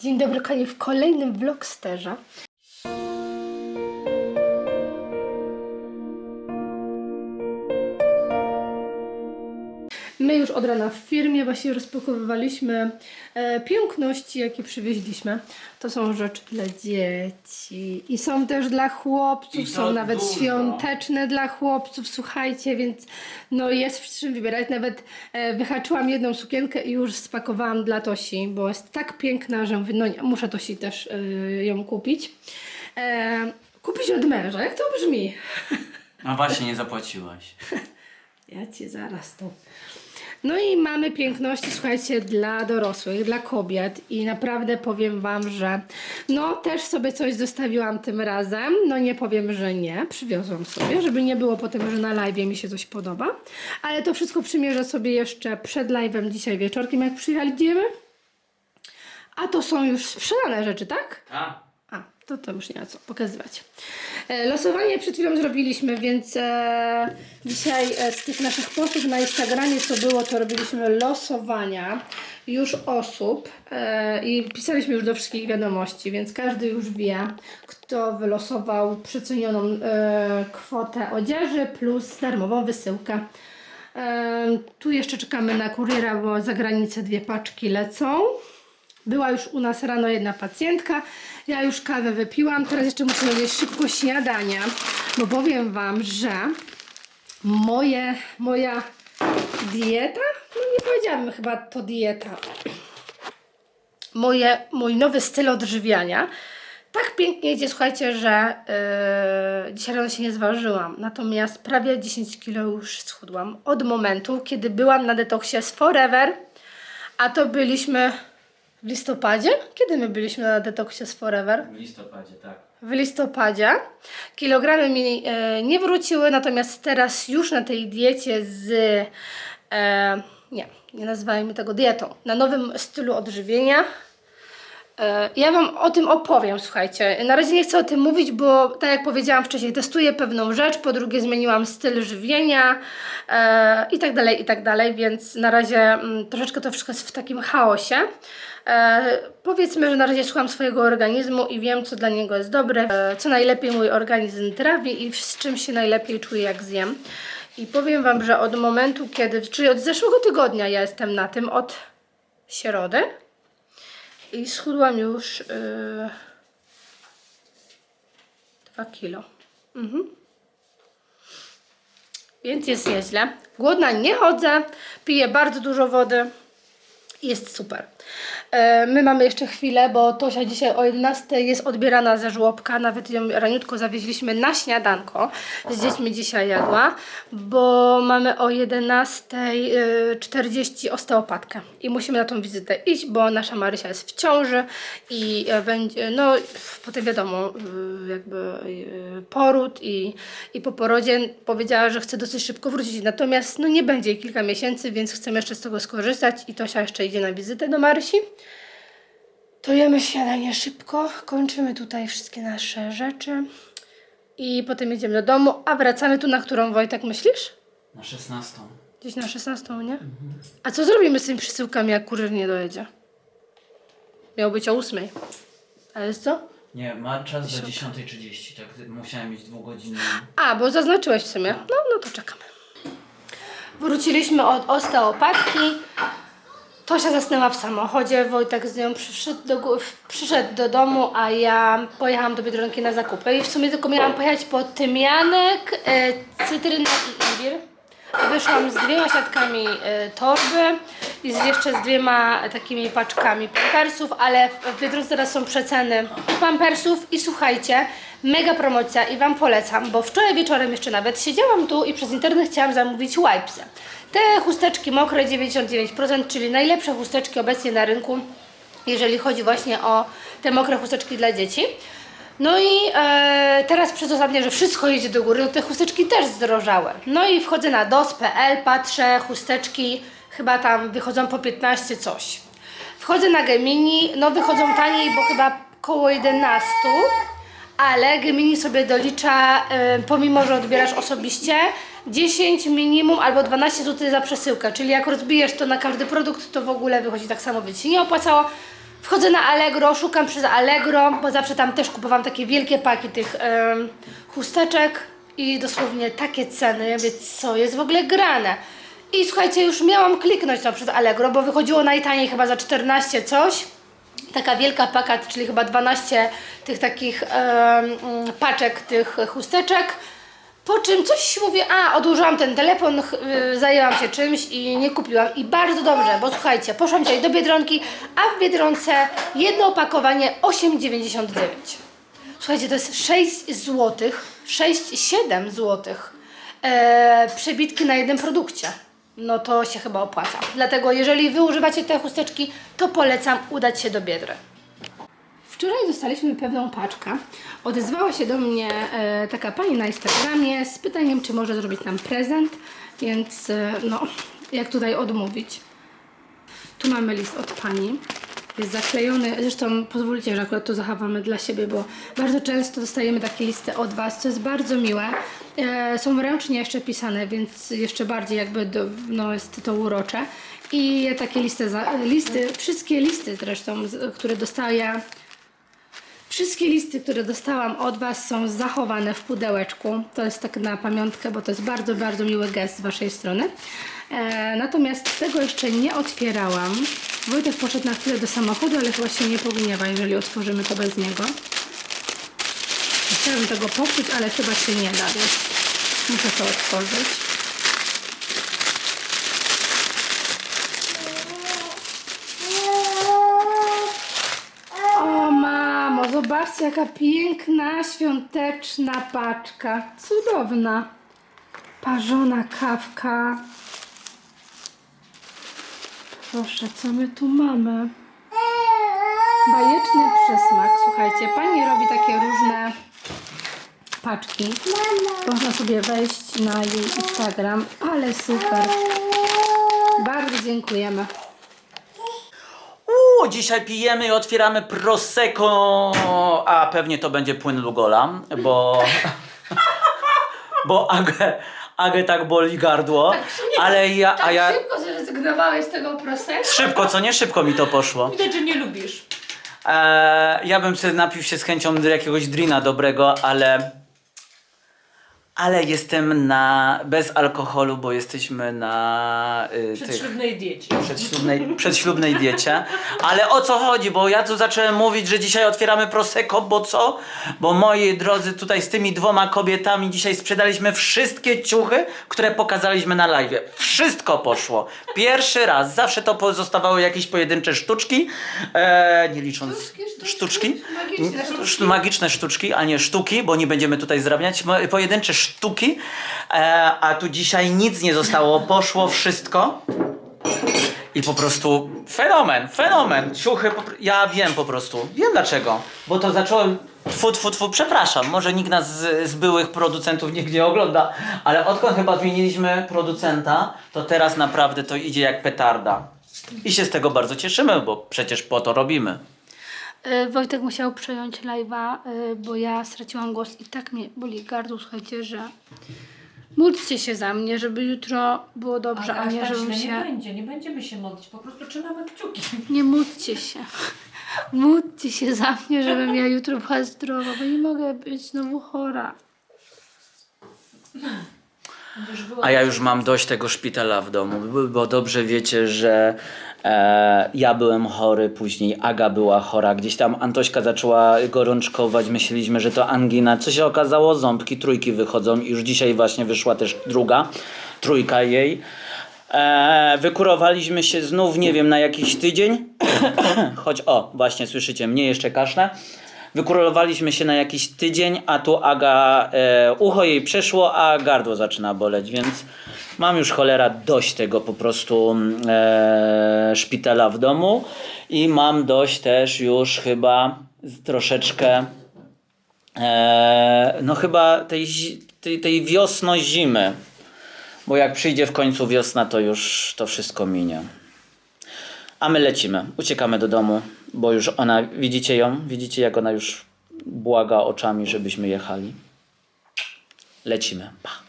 Dzień dobry, kochani, w kolejnym vlogsterze. Już od rana w firmie właśnie rozpakowywaliśmy e, piękności, jakie przywieźliśmy. To są rzeczy dla dzieci i są też dla chłopców, to są nawet dużo. świąteczne dla chłopców, słuchajcie, więc no jest w czym wybierać. Nawet e, wyhaczyłam jedną sukienkę i już spakowałam dla Tosi, bo jest tak piękna, że mówię, no nie, muszę Tosi też e, ją kupić. E, kupić od męża, jak to brzmi? A właśnie, nie zapłaciłaś. Ja cię zaraz tu. No i mamy piękności, słuchajcie, dla dorosłych, dla kobiet i naprawdę powiem Wam, że no też sobie coś zostawiłam tym razem, no nie powiem, że nie, przywiozłam sobie, żeby nie było potem, że na live mi się coś podoba, ale to wszystko przymierzę sobie jeszcze przed live'em dzisiaj wieczorkiem, jak przyjedziemy. A to są już sprzedane rzeczy, tak? Tak. To to już nie ma co pokazywać. E, losowanie przed chwilą zrobiliśmy, więc e, dzisiaj e, z tych naszych postów na Instagramie, co było, to robiliśmy losowania już osób i pisaliśmy już do wszystkich wiadomości, więc każdy już wie, kto wylosował przecenioną kwotę odzieży plus darmową wysyłkę. Tu jeszcze czekamy na kuriera, bo za granicę dwie paczki lecą. Była już u nas rano jedna pacjentka. Ja już kawę wypiłam. Teraz jeszcze muszę zjeść szybko śniadania, bo powiem Wam, że moje, moja dieta, no nie powiedziałabym chyba to dieta, moje, mój nowy styl odżywiania tak pięknie idzie, słuchajcie, że yy, dzisiaj rano się nie zważyłam. Natomiast prawie 10 kg już schudłam od momentu, kiedy byłam na detoksie z Forever, a to byliśmy w listopadzie? Kiedy my byliśmy na detoksie z Forever? W listopadzie, tak. W listopadzie. Kilogramy mi e, nie wróciły, natomiast teraz już na tej diecie z. E, nie, nie nazywajmy tego dietą. Na nowym stylu odżywienia. E, Ja Wam o tym opowiem, słuchajcie. Na razie nie chcę o tym mówić, bo tak jak powiedziałam wcześniej, testuję pewną rzecz, po drugie zmieniłam styl żywienia e, i tak dalej, i tak dalej, więc na razie mm, troszeczkę to wszystko jest w takim chaosie. E, powiedzmy, że na razie słucham swojego organizmu i wiem, co dla niego jest dobre, e, co najlepiej mój organizm trawi i z czym się najlepiej czuję, jak zjem. I powiem Wam, że od momentu, kiedy, czyli od zeszłego tygodnia ja jestem na tym, od środy, i schudłam już yy, 2 kilo. Mhm. Więc jest nieźle. Głodna nie chodzę, piję bardzo dużo wody. Jest super. E, My mamy jeszcze chwilę, bo Tosia dzisiaj o 11 jest odbierana ze żłobka. Nawet ją raniutko zawieźliśmy na śniadanko. Z dziećmi dzisiaj jadła, bo mamy o 11.40 osteopatkę i musimy na tą wizytę iść, bo nasza Marysia jest w ciąży i e, będzie, no potem wiadomo, jakby poród i, i po porodzie powiedziała, że chce dosyć szybko wrócić. Natomiast no nie będzie jej kilka miesięcy, więc chcemy jeszcze z tego skorzystać i Tosia jeszcze idzie na wizytę do Marysi. To jemy śniadanie szybko, kończymy tutaj wszystkie nasze rzeczy i potem jedziemy do domu, a wracamy tu na którą Wojtek myślisz? Na 16. Gdzieś na 16, nie? A co zrobimy z tymi przesyłkami, jak kurier nie dojedzie? Miał być o 8. Ale jest co? Nie, ma czas do 10.30, tak musiałem mieć dwugodzinny. A, bo zaznaczyłeś w sumie. No, no to czekamy. Wróciliśmy od osteopatki. Tosia zasnęła w samochodzie, Wojtek z nią przyszedł do, przyszedł do domu, a ja pojechałam do Biedronki na zakupy. I w sumie tylko miałam pojechać po tymianek, e, cytrynę i imbir. Wyszłam z dwiema siatkami e, torby i z jeszcze z dwiema takimi paczkami pampersów, ale w Biedronce teraz są przeceny pampersów i słuchajcie, mega promocja i Wam polecam, bo wczoraj wieczorem jeszcze nawet siedziałam tu i przez internet chciałam zamówić wipesy. Te chusteczki mokre 99%, czyli najlepsze chusteczki obecnie na rynku, jeżeli chodzi właśnie o te mokre chusteczki dla dzieci. No i e, teraz przez ostatnie, że wszystko jedzie do góry, no te chusteczki też zdrożały. No i wchodzę na dos.pl, patrzę, chusteczki chyba tam wychodzą po 15 coś. Wchodzę na Gemini, no wychodzą taniej, bo chyba koło 11, ale Gemini sobie dolicza, e, pomimo że odbierasz osobiście, 10 minimum albo 12 zł za przesyłkę, czyli jak rozbijesz to na każdy produkt, to w ogóle wychodzi tak samo, więc się nie opłacało. Wchodzę na Allegro, szukam przez Allegro, bo zawsze tam też kupowałam takie wielkie paki tych chusteczek i dosłownie takie ceny, więc co jest w ogóle grane. I słuchajcie, już miałam kliknąć to przez Allegro, bo wychodziło najtaniej chyba za 14 coś. Taka wielka paka, czyli chyba 12 tych takich mm, paczek tych chusteczek. Po czym coś mówię, a odłożyłam ten telefon, y, zajęłam się czymś i nie kupiłam. I bardzo dobrze, bo słuchajcie, poszłam dzisiaj do Biedronki, a w Biedronce jedno opakowanie 8,99. Słuchajcie, to jest 6 zł, 6-7 zł przebitki na jednym produkcie. No to się chyba opłaca. Dlatego jeżeli wy używacie te chusteczki, to polecam udać się do Biedry. Wczoraj dostaliśmy pewną paczkę. Odezwała się do mnie e, taka pani na Instagramie z pytaniem, czy może zrobić nam prezent, więc e, no, jak tutaj odmówić. Tu mamy list od pani. Jest zaklejony, zresztą pozwólcie, że akurat to zachowamy dla siebie, bo bardzo często dostajemy takie listy od Was, co jest bardzo miłe. E, są ręcznie jeszcze pisane, więc jeszcze bardziej jakby do, no, jest to urocze. I takie listy, listy, wszystkie listy zresztą, które dostaję Wszystkie listy, które dostałam od Was są zachowane w pudełeczku. To jest tak na pamiątkę, bo to jest bardzo, bardzo miły gest z Waszej strony. E, natomiast tego jeszcze nie otwierałam. Wojtek poszedł na chwilę do samochodu, ale chyba się nie pogniewa, jeżeli otworzymy to bez niego. Chciałabym tego poczuć, ale chyba się nie da, więc muszę to otworzyć. O mamo, zobaczcie jaka piękna, świąteczna paczka. Cudowna. Parzona kawka. Proszę, co my tu mamy? Bajeczny przysmak. Słuchajcie, pani robi takie różne paczki. Można sobie wejść na jej Instagram. Ale super. Bardzo dziękujemy. Dzisiaj pijemy i otwieramy Prosecco, a pewnie to będzie płyn Lugola, bo... bo Agę, Agę tak boli gardło, ale ja, a ja... szybko zrezygnowałeś z tego procesu. Szybko, co nie? Szybko mi to poszło. Widać, że nie lubisz. Eee, ja bym sobie napił się z chęcią do jakiegoś drina dobrego, ale. Ale jestem na. bez alkoholu, bo jesteśmy na. Y, Przedślubnej diecie. przedślubnej, przedślubnej diecie. Ale o co chodzi? Bo ja tu zacząłem mówić, że dzisiaj otwieramy Prosecco, bo co? Bo moi drodzy, tutaj z tymi dwoma kobietami dzisiaj sprzedaliśmy wszystkie ciuchy, które pokazaliśmy na live. Wszystko poszło. Pierwszy raz. Zawsze to pozostawały jakieś pojedyncze sztuczki, e, nie licząc Sztuczki, sztuczki, sztuczki. magiczne sztuczki. Sz- Magiczne sztuczki, a nie sztuki, bo nie będziemy tutaj zrabiać. Mo- Pojedyncze sztuki, e, a tu dzisiaj nic nie zostało. Poszło wszystko. I po prostu fenomen, fenomen. Ciuchy, ja wiem po prostu. Wiem dlaczego. Bo to zacząłem. Tfu, tfu, tfu, przepraszam, może nikt nas z, z byłych producentów nikt nie ogląda, ale odkąd chyba zmieniliśmy producenta, to teraz naprawdę to idzie jak petarda. I się z tego bardzo cieszymy, bo przecież po to robimy. E, Wojtek musiał przejąć live'a, e, bo ja straciłam głos i tak mnie boli gardło, słuchajcie, że módlcie się za mnie, żeby jutro było dobrze, a aż nie żebym się... nie będzie, nie będziemy się modlić, po prostu trzymamy kciuki. Nie módlcie się. Módlcie się za mnie, żebym ja jutro była zdrowa, bo nie mogę być znowu chora. A ja już mam dość tego szpitala w domu, bo- dobrze wiecie, że ja byłem chory, później Aga była chora, gdzieś tam Antośka zaczęła gorączkować, myśleliśmy, że to angina. Co się okazało? Ząbki trójki wychodzą i już dzisiaj właśnie wyszła też druga, trójka jej. E, wykurowaliśmy się znów, nie wiem, na jakiś tydzień, choć o, właśnie słyszycie mnie jeszcze kaszle. Wykurowaliśmy się na jakiś tydzień, a tu Aga, e, ucho jej przeszło, a gardło zaczyna boleć, więc mam już cholera dość tego po prostu mm, e, szpitala w domu i mam dość też już chyba troszeczkę e, no chyba tej, tej, tej wiosno-zimy, bo jak przyjdzie w końcu wiosna, to już to wszystko minie. A my lecimy, uciekamy do domu, bo już ona, widzicie ją? Widzicie jak ona już błaga oczami, żebyśmy jechali? Lecimy. Pa.